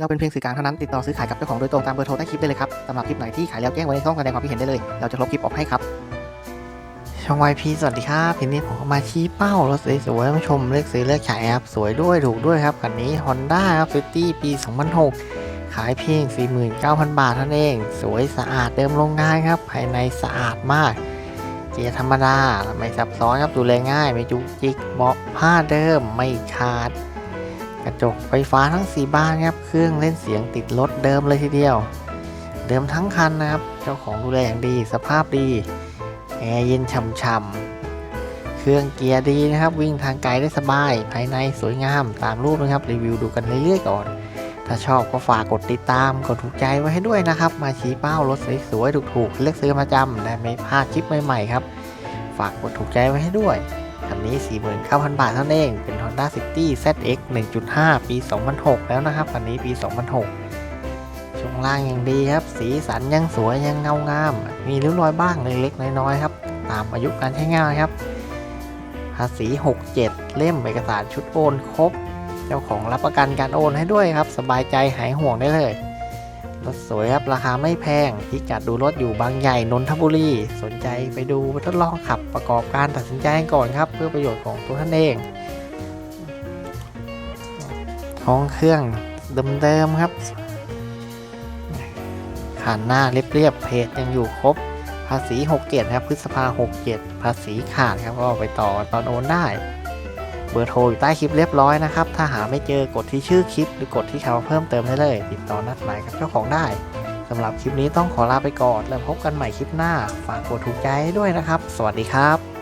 เราเป็นเพียงสื่อกลางเท่านั้นติดต่อซื้อขายกับเจ้าของโดยตรงตามเบอร์โทรใต้คลิปได้เลยครับสำหรับคลิปไหนที่ขายแล้วแจ้งไว้ในช่องแสดงความคิดเห็นได้เลย เราจะลบคลิปออกให้ครับ ช่องวายพีสวัสดีครับทีนี้ผมมาชี้เป้ารถสวยๆมาชมเลือกซื้อเลือกขายครับสวยด้วยถูกด้วยครับคันนี้ Honda ครับ City ปี 2006 ขายเพียง 49,000 บาทเท่านั้นเอง สวยสะอาดเดิมโรงงานครับภายในสะอาดมากเกียร์ธรรมดาไม่ซับซ้อนครับดูแลง่าย ไม่จุกจิกเบาะผ้าเดิมไม่ขาด กระจกไฟฟ้าทั้ง 4 บานครับ เครื่องเล่นเสียงติดรถเดิมเลยทีเดียว เดิมทั้งคันนะครับ เจ้าของดูแลอย่างดี สภาพดี แอร์เย็นช่ำๆ เครื่องเกียร์ดีนะครับ วิ่งทางไกลได้สบาย ภายในสวยงาม ตามรูปนะครับ รีวิวดูกันเรื่อยๆก่อน ถ้าชอบก็ฝากกดติดตาม กดถูกใจไว้ให้ด้วยนะครับ มาชี้เป้ารถสวยๆ ถูกๆ เลือกซื้อมาจำและไม่พลาดคลิปใหม่ๆครับ ฝากกดถูกใจไว้ให้ด้วย คันนี้ 49,000 บาทเท่านั้นเอง เป็น Honda City ZX 1.5 ปี 2006 แล้วนะครับ คันนี้ปี 2006 ช่วงล่างยังดีครับ สีสันยังสวยยังเงางาม มีริ้วรอยบ้างเล็กๆน้อยๆครับ ตามอายุการใช้งานครับ ภาษี 67 เล่มเอกสารชุดโอนครบ เจ้าของรับประกันการโอนให้ด้วยครับ สบายใจหายห่วงได้เลย รถสวยครับ ราคาไม่แพงพิกัดดูรถอยู่บางใหญ่นนทบุรี สนใจไปดูไปทดลองขับประกอบการตัดสินใจก่อนครับ เพื่อประโยชน์ของตัวท่านเองห้องเครื่องเดิมๆครับขันหน้าเรียบๆเพจยังอยู่ครบ ภาษี 67 ครับพฤษภา 67 ภาษีขาดครับก็ไปต่อตอนโอนได้ เบอร์โทรอยู่ใต้คลิปเรียบร้อยนะครับ ถ้าหาไม่เจอกดที่ชื่อคลิป หรือกดที่คำว่าเพิ่มเติมได้เลย ติดต่อนัดหมายกับเจ้าของได้สำหรับคลิปนี้ต้องขอลาไปก่อน แล้วพบกันใหม่คลิปหน้า ฝากกดถูกใจด้วยนะครับ สวัสดีครับ